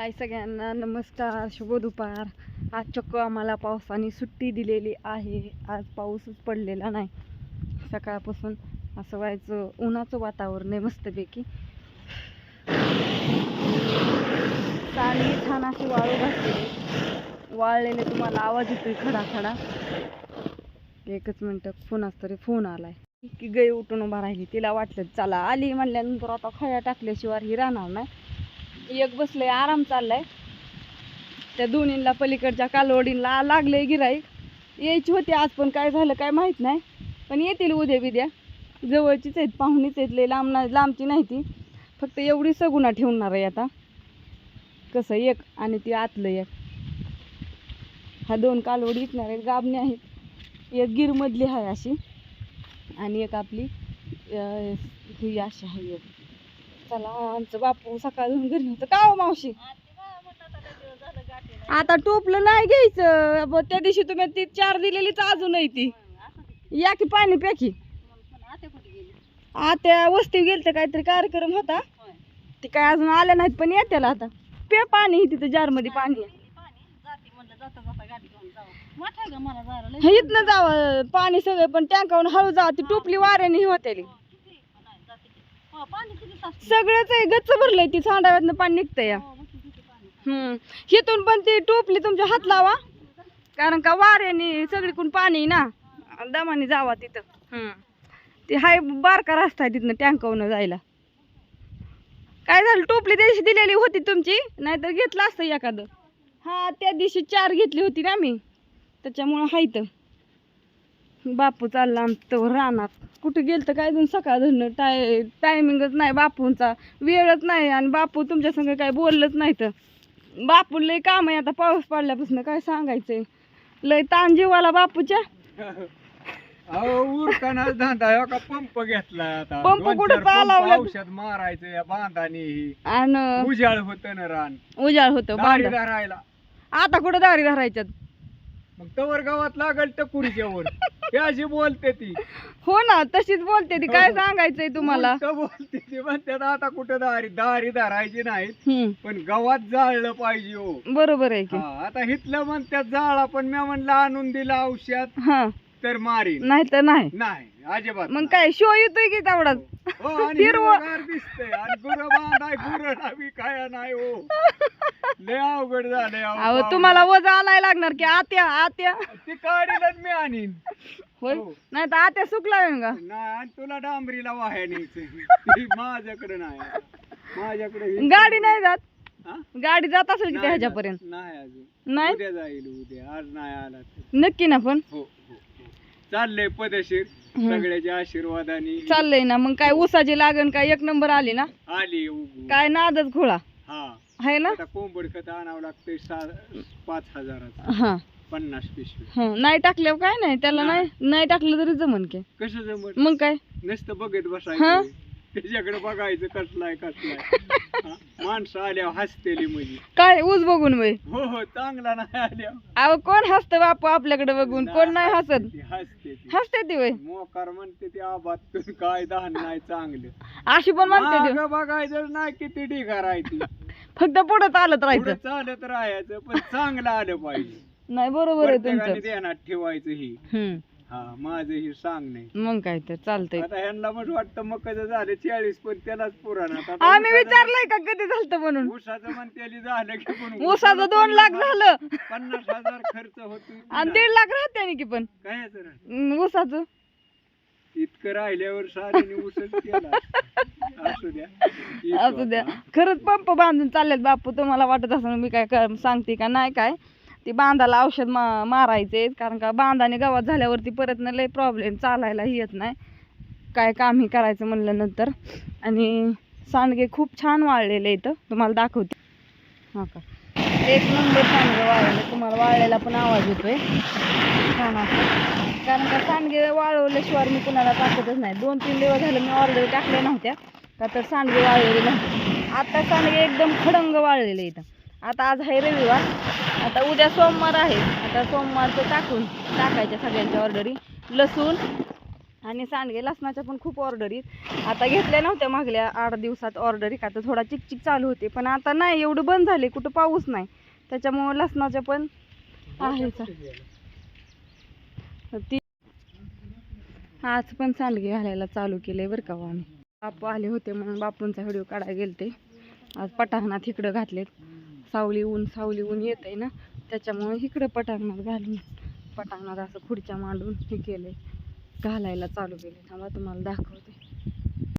हाय सगळ्यांना नमस्कार शुभ दुपार. आज चक्क आम्हाला पावसाने सुट्टी दिलेली आहे. आज पाऊसच पडलेला नाही. सकाळपासून असं व्हायचं उन्हाचं वातावरण आहे मस्तपैकी. चांगली छान अशी वाळू घातलेली वाळलेले तुम्हाला आवाज येतोय खडा खडा एकच मिनटं फोनाच तरी फोन आलाय. की गई उठून उभा राहिली तिला वाटलं चला आली म्हणल्यानंतर आता खळ्या टाकल्याशिवाय ही राहणार नाही. एक बसलंय आराम चाललाय. त्या दोन्हीला पलीकडच्या कालवडींना लागले गिराईक यायची होती आज पण काय झालं काय माहीत नाही. पण येतील उद्या बिद्या. जवळचीच आहेत पाहुणीच आहेत लय लांब ना लांबची नाही ती. फक्त एवढी सगुणा ठेवणार आहे आता. कसं एक आणि ती आतलं एक. हा दोन कालवडी विकणार आहेत गाबणे आहेत. एक गिरमधली आहे अशी आणि एक आपली ही अशी आहे एक. चला आमचं बापू सकाळून घरी होतं का हो मावशी? आता टोपलं नाही घ्यायचं. त्या दिवशी तुम्ही ती चार दिलेलीच अजूनही ती. या की पाणी प्या की. आता वस्ती गेलते काहीतरी कार्यक्रम होता. ते काय अजून आल्या नाहीत पण येत्याला आता. पे पाणी तिथं जारमध्ये पाणी. इथनं जावं पाणी सगळं पण टँकावून हळू जावं. ती टोपली वाऱ्याने ही होत्याली सगळंच आहे. गच्च भरलंय ती. सांडाव्यातनं पाणी निघतंय. या हम्म. हिथून पण ती टोपली तुमच्या हात लावा. कारण का वाऱ्याने सगळीकडून पाणी ना. दमाने जावा तिथं. हम्म. ती हाय बारका रस्ता आहे तिथनं टँकावून जायला. काय झालं? टोपली त्या दिवशी दिलेली होती तुमची? नाहीतर घेतलं असतं एखादं. हा त्या दिवशी चार घेतली होती ना मी त्याच्यामुळं हायत बापू चालला आमचं रानात कुठं गेलं तर काय दोन सकाळ धरणं? टाय टायमिंगच नाही बापूंचा. वेळच नाही आणि बापू तुमच्या संग काय बोललंच नाही तर. बापू लय काम आहे आता पाऊस पडल्यापासून काय सांगायचंय? लय ताण जीवाला बापूच्या. उरकाना धंदा का? पंप घेतला आता. पंप दोन कुठं चार चालवलं? औषध मारायचं या बांधानी. आणि उजाळ होत ना रान. उजाळ होतं बांधा धरायला. आता कुठं दारी धरायच्यात? मग तवर गावात लागल टकुरीच्या वर हे अशी बोलते ती. हो ना तशीच बोलते ती. काय हो. सांगायचंय तुम्हाला? उलटं बोलते ती. म्हणतात आता कुठं दारी दारी धरायची नाही हम्म. पण गावात जाळलं पाहिजे हो. बरोबर आहे की. हा आता हिथलं म्हणतात जाळा पण मी म्हणलं आणून दिलं औषध हा. तर मारीन. नाही तर नाही. नाही अजिबात मग नाही. काय शो येतोय की तेवढाच? हो आणि हिरवं. हिरवंगार दिसतंय. आणि गुरं बांधाय गुरं काय नाही हो. लय अवघड झालंय अहो. तुम्हाला वजा आणायला लागणार की आत्या आत्या. ती काढीलच मी आणीन. होय? हो. नाही तर आत्या सुकला का? नाही आणि तुला डांबरीला वाह्या न्यायचं माझ्याकडे नाही. माझ्याकडे ही- गाडी नाही. जात? हा? गाडी जात असेल की नाही ह्याच्यापर्यंत जात. नाही अजून. नाही? उद्या जाईल उद्या. आज नाही आला तर. नक्की ना पण? हो हो हो. चाललंय पदशीर. हम्म. सगळ्याच्या आशीर्वादाने. चाललंय ना. मग काय ऊसाची लागण काय एक नंबर आली ना? आली काय नादच हा आहे ना? आता कोंबड खत आणावं लागतंय सा- पाच हजाराचं. हा. पन्नास पिशवी. हं. नाही टाकल्यावर काय नाही? त्याला नाही. नाही टाकलं तरी जमन की. कसं जमत मग काय? नुसतं बघत हा? बसायचं त्याच्याकडे बघायचं कसलाय कसलाय? माणसं आल्यावर हसतेली म्हणजे. काय ऊस बघून वय हो हो चांगला नाही आल्या अहो कोण हसत बापू आपल्याकडे बघून? कोण नाही हसत? ती हसते ती. हसते ती वय मोकार म्हणते ती आबाद तू काय धान नाही चांगलं. अशी पण म्हणते ती. मागं बघायचं नाही किती ढिगा राहायची. फक्त पुढं चालत पुढं राहायचं चालत राहायचं पण चांगलं आलं पाहिजे. नाही बरोबर आहे प्रत्येकाने तुमचं. ध्यानात ठेवायचं ही. हम्म. हा माझं ही सांग नाही. मग काय तर चालतंय. आता ह्यांना मग वाटतं मग कसं झालं चाळीस पण त्यालाच पुराण आता आम्ही ऊसाचं- विचारलंय का कधी झालं म्हणून? ऊसाचं म्हणते झालं की पण ऊसाचं दोन लाख झालं. पन्नास हजार खर्च होतो आणि दीड लाख राहते की पण. काय? हम्म, ऊसाचं इतकं राहिल्यावर साऱ्याने केला असू द्या. असू द्या. आता. खरंच पंप बांधून चाललेत बापू तुम्हाला वाटत असं मी काय कर- सांगते का? नाही काय? ती बांधाला औषध मा मारायचे कारण का बांधाने गावात झाल्यावरती परत न लय प्रॉब्लेम चालायलाही येत नाही. काय कामही करायचं म्हणलं नंतर आणि सांडगे खूप छान वाळलेले इथं. तुम्हाला दाखवते. हा का? एक नंबर सांडगे वाळले तुम्हाला वाळलेला पण आवाज येतोय. छान असं. कारण का सांडगे वाळवल्याशिवाय मी कुणाला टाकतच नाही. दोन तीन दिवस झालं मी ऑर्डर टाकल्या नव्हत्या. का तर सांडगे वाळलेले नव्हते. आता सांडगे एकदम खडंग वाळलेले इथं. आता आज आहे रविवार. आता उद्या सोमवार आहे. आता सोमवारचं टाकून टाकायच्या सगळ्यांच्या ऑर्डरी. लसूण आणि सांडगे लसणाच्या पण खूप ऑर्डरी. आता घेतल्या नव्हत्या मागल्या आठ दिवसात ऑर्डरी का तर थोडा चिकचिक चालू होते. पण आता नाही एवढं बंद झाले कुठं पाऊस नाही. त्याच्यामुळं लसणाच्या पण आहे ती आज पण सांडगे घालायला चालू केले बरं का हो आम्ही. बापू आले होते म्हणून बापूंचा व्हिडिओ काढायला गेलते. आज पटांगणात इकडं घातलेत. सावली ऊन सावली ऊन येत आहे ना त्याच्यामुळे इकडं पटांगणात घालून पटांगणात असं खुर्च्या मांडून हे केले घालायला चालू केले थांबा तुम्हाला दाखवते.